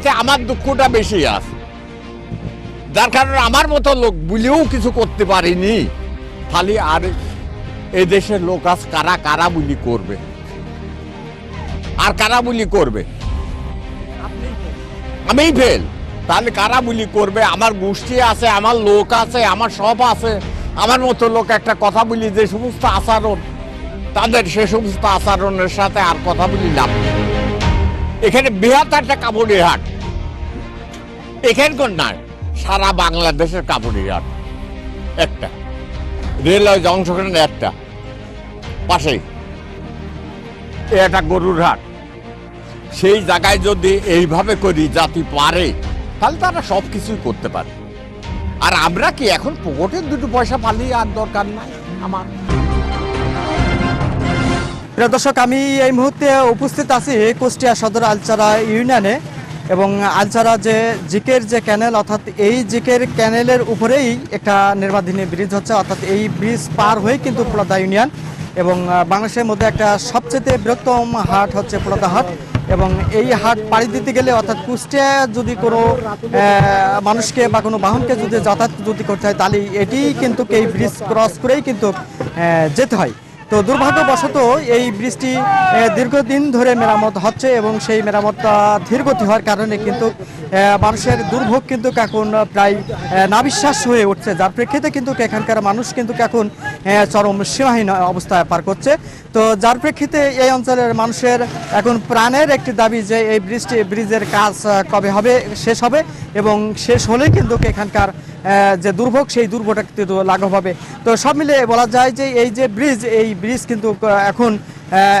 চাইতে আমার দুঃখটা বেশি আছে। যার কারণে আমার মতো লোক বুঝেও কিছু করতে পারিনি। খালি আর এই দেশের লোক আজ কারা কারা বুলি করবে? আর কারা বুলি করবে? আমিই ফেল তাহলে কারা বুলি করবে? আমার গোষ্ঠী আছে, আমার লোক আছে, আমার সব আছে। আমার মতো লোক একটা কথা বলি, যে সমস্ত আচরণ, তাদের সে সমস্ত আচরণের সাথে আর কথা বলি লাভ। এখানে বৃহৎ একটা কাপড়ের হাট। এখানকার নয় সারা বাংলাদেশের কাপড়ের হাট। একটা। রেলওয়ে জংশন একটা। পাশেই। এ একটা গরুর হাট। সেই জায়গায় যদি এইভাবে করি জাতি পারে, তাহলে তারা সব কিছুই করতে পারে। আর আমরা কি এখন পকেটের দুটো পয়সা পালিয়ে আর দরকার নাই আমার? প্রিয় দর্শক, আমি এই মুহূর্তে উপস্থিত আছি কুষ্টিয়া সদর আলচারা ইউনিয়নে এবং আলচারা যে জিকের যে ক্যানেল, অর্থাৎ এই জিকের ক্যানেলের উপরেই একটা নির্মাণাধীন ব্রিজ হচ্ছে, অর্থাৎ এই ব্রিজ পার হয়ে কিন্তু পোলাদা ইউনিয়ন এবং বাংলাদেশের মধ্যে একটা সবচেয়ে বৃহত্তম হাট হচ্ছে পোলাদা হাট এবং এই হাট পাড়ি দিতে গেলে, অর্থাৎ কুষ্টিয়া যদি কোনো মানুষকে বা কোনো বাহনকে যদি যাতায়াত যদি করতে হয়, তাহলে এটি কিন্তু এই ব্রিজ ক্রস করেই কিন্তু যেতে হয়। তো দুর্ভাগ্যবশত এই ব্রিজটি দীর্ঘদিন ধরে মেরামত হচ্ছে এবং সেই মেরামতটা ধীরগতি হওয়ার কারণে কিন্তু মানুষের দুর্ভোগ কিন্তু এখন প্রায় নাবিশ্বাস হয়ে উঠছে। যার প্রেক্ষিতে কিন্তু এখানকার মানুষ কিন্তু এখন চরম সীমাহীন অবস্থায় পার করছে। তো যার প্রেক্ষিতে এই অঞ্চলের মানুষের এখন প্রাণের একটি দাবি যে এই ব্রিজটি ব্রিজের কাজ কবে হবে, শেষ হবে এবং শেষ হলে কিন্তু এখানকার যে দুর্ভোগ, সেই দুর্ভোগটা কিন্তু লাঘব হবে। তো সব মিলে বলা যায় যে এই যে ব্রিজ এই ব্রিজ কিন্তু এখন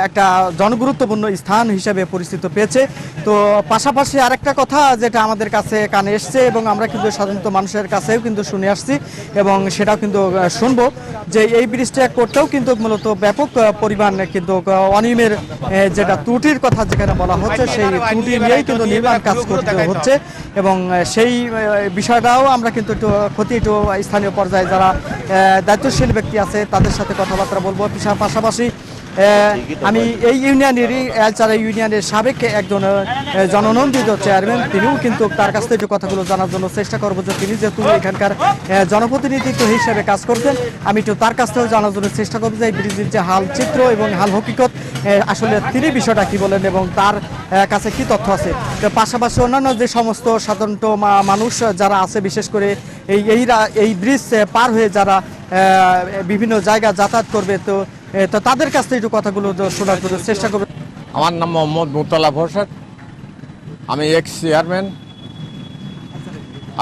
একটা জনগুরুত্বপূর্ণ স্থান হিসেবে পরিচিত পেয়েছে। তো পাশাপাশি আরেকটা কথা যেটা আমাদের কাছে কানে এসছে এবং আমরা কিন্তু সাধারণত মানুষের কাছেও কিন্তু শুনে আসছি এবং সেটাও কিন্তু শুনব যে এই ব্রিজটা করতেও কিন্তু মূলত ব্যাপক পরিমাণ কিন্তু অনিয়মের যেটা ত্রুটির কথা যেখানে বলা হচ্ছে সেই ত্রুটি নিয়েই কিন্তু নির্মাণ কাজ করতে হচ্ছে এবং সেই বিষয়টাও আমরা কিন্তু একটু ক্ষতি একটু স্থানীয় পর্যায়ে যারা দায়িত্বশীল ব্যক্তি আছে তাদের সাথে কথাবার্তা বলব। পাশাপাশি আমি এই ইউনিয়নেরই এলচারা ইউনিয়নের সাবেক একজন জননন্দিত চেয়ারম্যান, তিনিও কিন্তু তার কাছ থেকে কথাগুলো জানার জন্য চেষ্টা করব যে তিনি যেহেতু এখানকার জনপ্রতিনিধিত্ব হিসেবে কাজ করছেন, আমি একটু তার কাছ থেকেও জানার জন্য চেষ্টা করব যে এই ব্রিজের যে হাল চিত্র এবং হাল হকিকত আসলে তিনি বিষয়টা কি বলেন এবং তার কাছে কি তথ্য আছে? পাশাপাশি অন্যান্য যে সমস্ত সাধারণত মানুষ যারা আছে, বিশেষ করে এই এই ব্রিজ পার হয়ে যারা বিভিন্ন জায়গা যাতায়াত করবে, তো তো তাদের কাছ থেকে একটু কথাগুলো শোনার জন্য চেষ্টা করবে। আমার নাম মোহাম্মদ মুতালা হোসেন আমি এক্স চেয়ারম্যান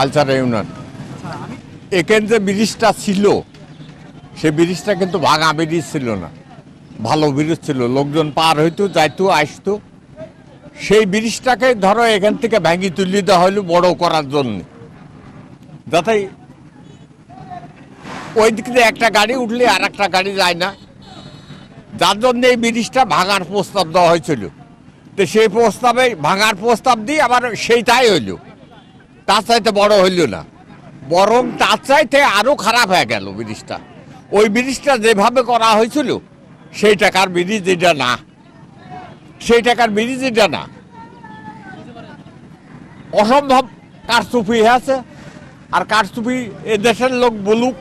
আলচার ইউনিয়ন এখানে যে ব্রিজটা ছিল সে ব্রিজটা কিন্তু ভাঙা ব্রিজ ছিল না। ভালো ব্রিজ ছিল। লোকজন পার হইতো, যাইতো, আসতো। সেই ব্রিজটাকে ধরো এখান থেকে ভেঙে তুলে দেওয়া হলো বড় করার জন্য। যাতে ওই দিক দিয়ে একটা গাড়ি উঠলে আর একটা গাড়ি যায় না। যার জন্য এই ব্রিজটা ভাঙার প্রস্তাব দেওয়া হয়েছিল। তো সেই প্রস্তাবে ভাঙার প্রস্তাব দিয়ে আবার সেইটাই হইল। তার চাইতে বড় হইল না। বরং তার চাইতে আরও খারাপ হয়ে গেল ব্রিজটা ওই ব্রিজটা যেভাবে করা হয়েছিল, সেই টাকার ব্রিজ এটা না। সেই টাকার ব্রিজ এটা না। অসম্ভব কারচুপি আছে। আর কারচুপি এ দেশের লোক বলুক,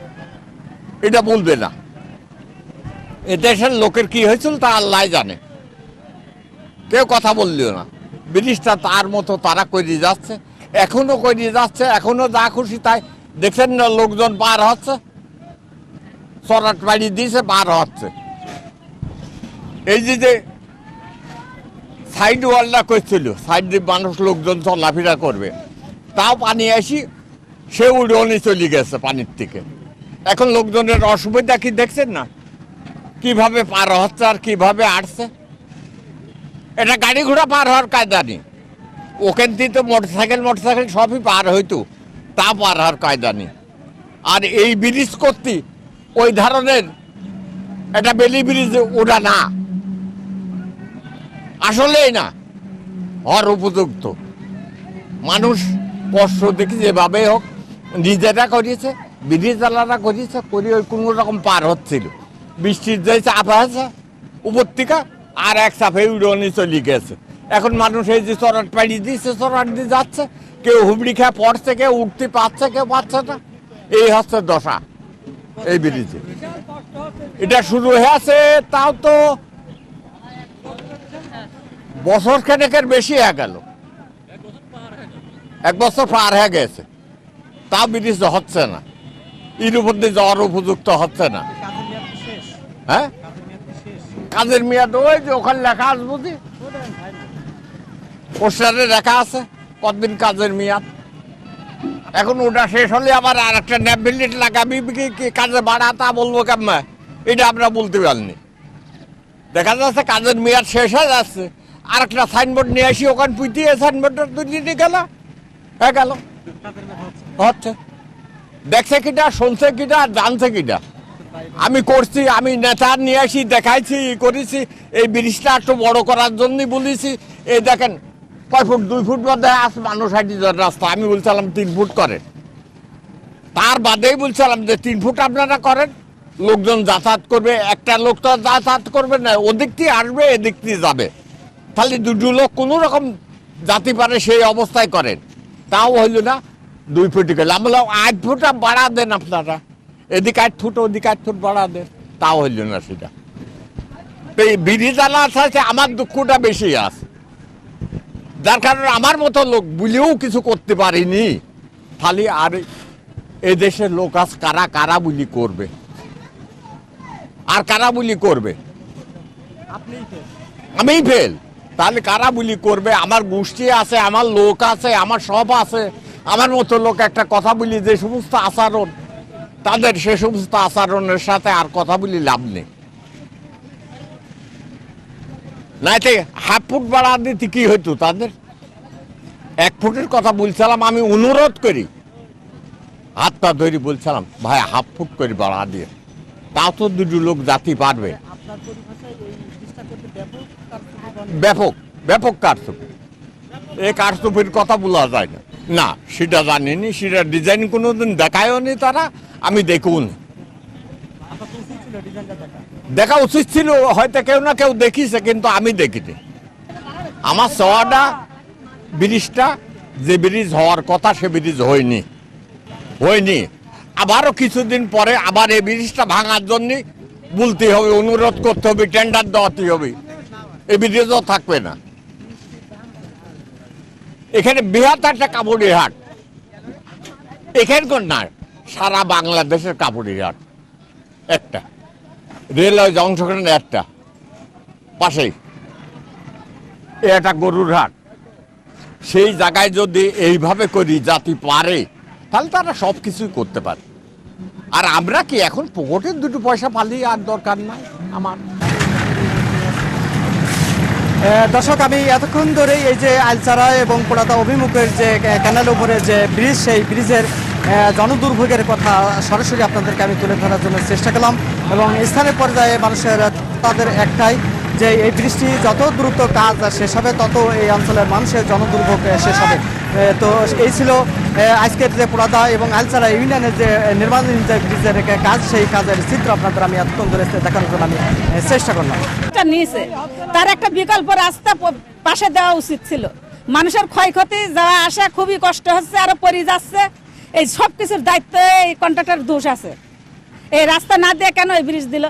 এটা বলবে না। এ দেশের লোকের কি হয়েছিল তা আল্লাহ জানে। কেউ কথা বললিও না। ব্রিটিশটা তার মতো তারা করে যাচ্ছে, এখনও করে যাচ্ছে, এখনও যা খুশি তাই। দেখছেন না লোকজন পার হচ্ছে? চরাট বাড়ি দিয়েছে পার হচ্ছে। এই যে যে সাইড ওয়ালটা করছিল, সাইড দিয়ে মানুষ লোকজন চলাফেরা করবে, তাও পানি আসি, সে উড়নে চলে গেছে পানির থেকে। এখন লোকজনের অসুবিধা কি দেখছেন না? কীভাবে পার হচ্ছে আর কীভাবে আসছে এটা গাড়ি ঘোড়া পার হওয়ার কায়দা নেই। ওখান থেকে তো মোটর সাইকেল মোটর সাইকেল সবই পার হইতো, তা পার হওয়ার কায়দা নেই। আর এই ব্রিজ করতে ওই ধরনের এটা বেলি ব্রিজ ওটা না। আসলেই না হর উপযুক্ত। মানুষ কষ্ট দেখি যেভাবে হোক, নিজেরা করিয়েছে ব্রিজওয়ালারা করিয়েছে করে ওই কোনো রকম পার হচ্ছিল। বৃষ্টির যে চাপ আছে, উপর থেকে আর এক চাপে উড়নি চলে গেছে। এখন মানুষ এই যে চরাট পাড়ি দিচ্ছে চরাট দিয়ে যাচ্ছে, কেউ হুবড়ি খেয়ে পড়ছে, কেউ উঠতে পারছে, কেউ পাচ্ছে না। এই হচ্ছে দশা, এই ব্রিজে। এটা শুরু হয়েছে তাও তো বছর খানেকের বেশি হয়ে গেল। এক বছর পার হয়ে গেছে। তা ব্রিজ হচ্ছে না। এর উপর দিয়ে যাওয়ার উপযুক্ত হচ্ছে না। হ্যাঁ? কাজের মেয়াদ ওই যে ওখানে লেখা আছে বুঝি পোস্টারে লেখা আছে, কতদিন কাজের মেয়াদ? এখন ওটা শেষ হলে আবার আর একটা ন্যাপ লাগাবি, কি কাজে বাড়া তা বলব কেমন? এটা আমরা বলতে পারিনি। দেখা যাচ্ছে কাজের মেয়াদ শেষ হয়ে যাচ্ছে। আর একটা সাইনবোর্ড নিয়ে আসি, ওখানে পুঁতিয়ে সাইনবোর্ডটা তুলে নিয়ে গেল। হয়ে গেল। হচ্ছে। দেখছে কিটা, শুনছে কিটা, জানছে কিটা। আমি করছি, আমি নেতা নিয়ে আসি, দেখাইছি, ই করেছি, এই ব্রিজটা একটু বড় করার জন্যই বলেছি। এই দেখেন, কয় ফুট? দুই ফুট মধ্যে আস, মানুষ হাঁটি রাস্তা। আমি বলছিলাম তিন ফুট করেন তার বাদেই বলছিলাম যে তিন ফুট আপনারা করেন। লোকজন যাতায়াত করবে, একটা লোক তো যাতায়াত করবে না, ওদিক দিয়ে আসবে, এদিক দিয়ে যাবে। তাহলে দুটো লোক কোনো রকম জাতি পারে সেই অবস্থায় করেন। তাও হইল না, দুই ফুট গেলে। আমি বললাম, আট ফুট বাড়া দেন আপনারা। এদিক আট ফুট ওদিক আট ফুট বাড়া দেন তাও হইল না সেটা। তো এই বিড়ি জ্বালা আছে আমার দুঃখটা বেশি আছে। যার কারণে আমার মতো লোক বুঝেও কিছু করতে পারিনি। খালি আর এ দেশের লোক আজ কারা কারা বুলি করবে? আর কারা বুলি করবে? আমিই ফেল তাহলে কারা বুলি করবে? আমার গোষ্ঠী আছে আমার লোক আছে আমার সব আছে। আমার মতো লোক একটা কথা বলি যে সমস্ত আচরণ তাদের সে সমস্ত আচরণের সাথে আর কথা বলি লাভ নেই। নাইতে হাফ ফুট বাড়া দিতে কি হইতো তাদের? এক ফুটের কথা বলছিলাম আমি অনুরোধ করি। হাতটা ধরে বলছিলাম ভাই হাফ ফুট করে বাড়া দিয়ে। তাও তো দুটো লোক জাতি পারবে। ব্যাপক ব্যাপক কারচুপি। এই কারচুপির কথা বলা যায় না। না, সেটা জানিনি, সেটা ডিজাইন কোনোদিন দেখায়ও নি তারা, আমি দেখুন। দেখা উচিত ছিল, হয়তো কেউ না কেউ দেখিছে, কিন্তু আমি দেখিনি। আমার সওয়াটা, ব্রিজটা, যে ব্রিজ হওয়ার কথা সে ব্রিজ হয়নি। হয়নি। আবারও কিছুদিন পরে আবার এই ব্রিজটা ভাঙার জন্য বলতে হবে, অনুরোধ করতে হবে টেন্ডার দেওয়াতে হবে। এই ব্রিজও থাকবে না। এখানে বৃহৎ একটা কাপড়ের হাট। এখানকার না, সারা বাংলাদেশের কাপড়ের হাট। একটা। রেলওয়ে জংশনের একটা। পাশেই। এ একটা গরুর হাট। সেই জায়গায় যদি এইভাবে করি জাতি পারে, তাহলে তারা সব কিছুই করতে পারে। আর আমরা কি এখন পকেটের দুটো পয়সা পালিয়ে আর দরকার নাই আমার? দর্শক, আমি এতক্ষণ ধরে এই যে আলচারা এবং পোড়াদা অভিমুখের যে ক্যানেল উপরে যে ব্রিজ সেই ব্রিজের জনদুর্ভোগের কথা সরাসরি আপনাদেরকে আমি তুলে ধরার জন্য চেষ্টা করলাম এবং স্থানীয় পর্যায়ে মানুষের তাদের একটাই যে এই বৃষ্টি যত দ্রুত কাজ শেষ হবে, তত এই অঞ্চলের মানুষের জনদুর্ভোগ শেষ হবে। তো এই ছিল আজকের যে পোড়াদা এবং আলচারা ইউনিয়নের যে নির্মাণাধীন যে ব্রিজের কাজ, সেই কাজের চিত্র আপনাদের আমি এতক্ষণ ধরে দেখানোর জন্য আমি চেষ্টা করলাম। একটা নিয়েছে, তার একটা বিকল্প রাস্তা পাশে দেওয়া উচিত ছিল। মানুষের ক্ষয়ক্ষতি, যাওয়া আসা খুবই কষ্ট হচ্ছে, আরও পরি যাচ্ছে। এই সব কিছুর দায়িত্ব এই কন্ট্রাক্টর দোষ আছে। এই রাস্তা না দিয়ে কেন এই ব্রিজ দিল?